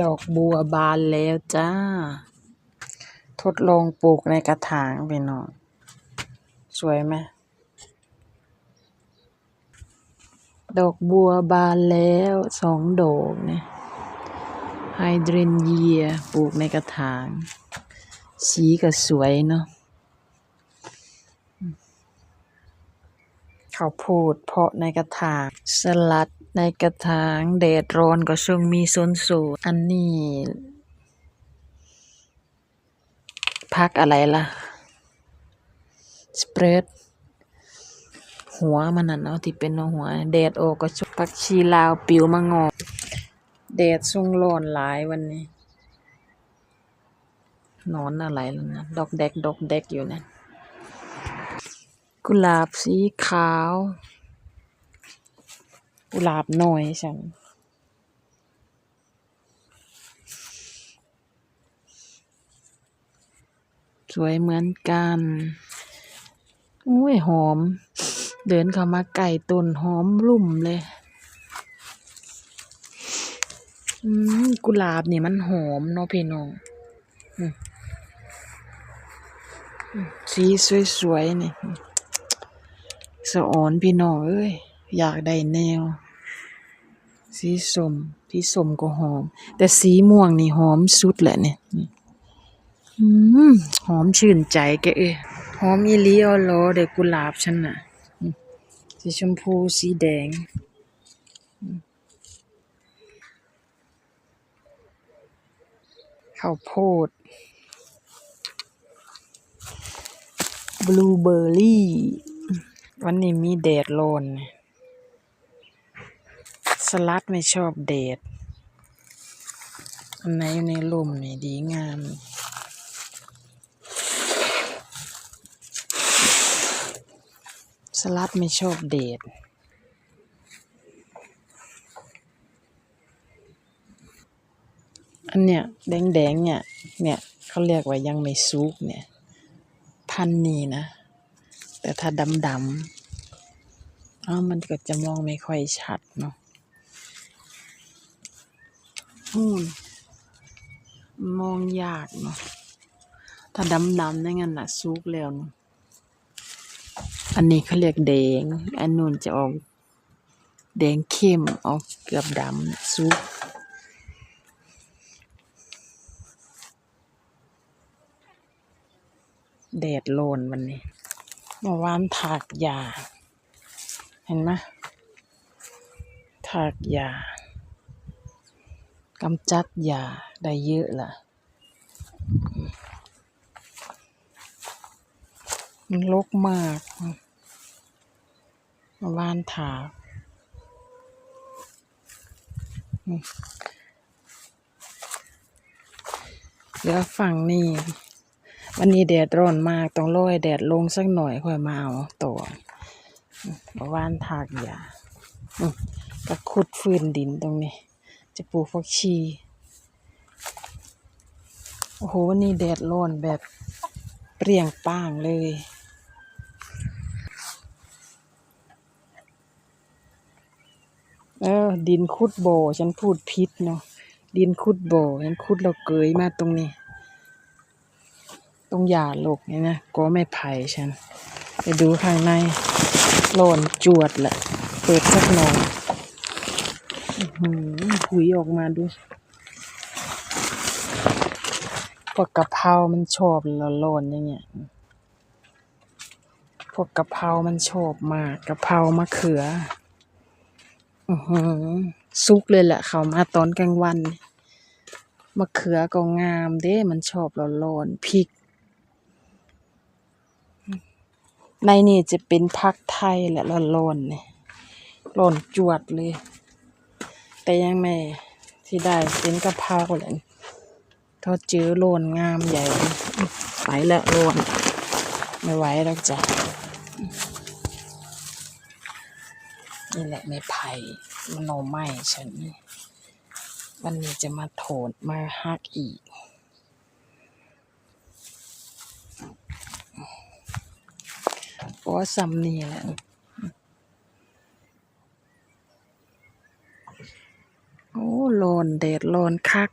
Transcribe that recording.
ดอกบัวบานแล้วจ้า ทดลองปลูกในกระถางพี่น้อง สวยไหม ดอกบัวบานแล้วสองดอกเนี่ยไฮเดรนเยียปลูกในกระถาง สีก็สวยเนาะข้าวโพดเพาะในกระถางสลัด ในกระถางแดดร้อนก็ช่วงมีสนสดอันนี้พักอะไรล่ะ สเปรด หัวมันน่ะเนาะที่เป็นหัว แดดออกก็ชุบผักชีลาวปิวมางอกแดดส่งร้อนหลายวันนี้นอนอะไรล่ะนะดอกแดกดอกแดกอยู่นั่นกุหลาบสีขาว กุหลาบน้อยฉันสวยเหมือนกันอุ้ยหอม เดินเข้ามาใกล้ต้นหอมรุ่มเลย อืมกุหลาบนี่มันหอมเนาะพี่น้องสีสวยๆนี่สะออนพี่น้องเอ้ย อยากได้แนว สีส้มสีส้มก็หอม แต่สีม่วงนี่หอมสุดแหละเนี่ยอืมหอมชื่นใจแกเอ้ยหอมอีลีเอาหลเด้กุหลาบฉันน่ะ สีชมพูสีแดงข้าวโพดบลูเบอร์รี่ วันนี้มีแดดร้อน สลัดไม่ชอบแดด อันไหนอยู่ในร่มนี่ดีงามสลัดไม่ชอบแดดอันเนี้ยแดงๆเนี่ย เนี่ยเขาเรียกว่ายังไม่สุกเนี่ย พันนี้นะ แต่ถ้าดำๆอ้ามันก็จะมองไม่ค่อยชัดเนาะ นู่นมองยากเนาะถ้าดำๆอย่างงั้นน่ะสุกแล้วอันนี้เขาเรียกแดง อันนู้นจะออกแดงเข้มออกเกือบดำสุกแดดร้อนวันนี้เมื่อวานถากหญ้าเห็นไหมถากหญ้า กำจัดหญ้าได้เยอะล่ะ มันรกมากวานถากอืมเหลือฝั่งนี้ วันนี้แดดร้อนมาก ต้องรอให้แดดลงสักหน่อยค่อยมาเอาต่ออืมเมื่อวานถากหญ้าอืมก็ขุดฟื้นดินตรงนี้ จะปลูกผักชี โอ้โฮวันนี้แดดร้อนแบบเปรี้ยงป้างเลย เออ ดินขุดโบ ฉันพูดผิดเนาะ ดินขุดโบ ฉันขุดแล้วเกยมาตรงนี้ ตรงหญ้ารกนี่นะกอไม้ไผ่ฉัน ไปดูข้างในร้อนจวดแหละ เปิดสักหน่อย อื้อฮือผุยออกมาดูพวกกะเพรา มันชอบร้อนๆอย่างเงี้ย พวกกะเพรา มันชอบมากกะเพรามะเขือ อื้อฮือสุกเลยแหละเขามาตอนกลางวัน มะเขือก็งามเดะมันชอบร้อนๆพริก ในนี่จะเป็นผักไทยแหละร้อนๆนี่ร้อนจวดเลย แต่ยังไม่สิได้เป็นกะเพราแหละถ้าเจอร้อนงามใหญ่ไปแล้วร้อนไม่ไหวแล้วจ้ะนี่แหละไม้ไผ่หน่อไม้ฉันวันนี้จะมาโถดมาหักอีกพอส่ำนี้แหละ อือ โอ้ ร้อนแดดร้อนคัก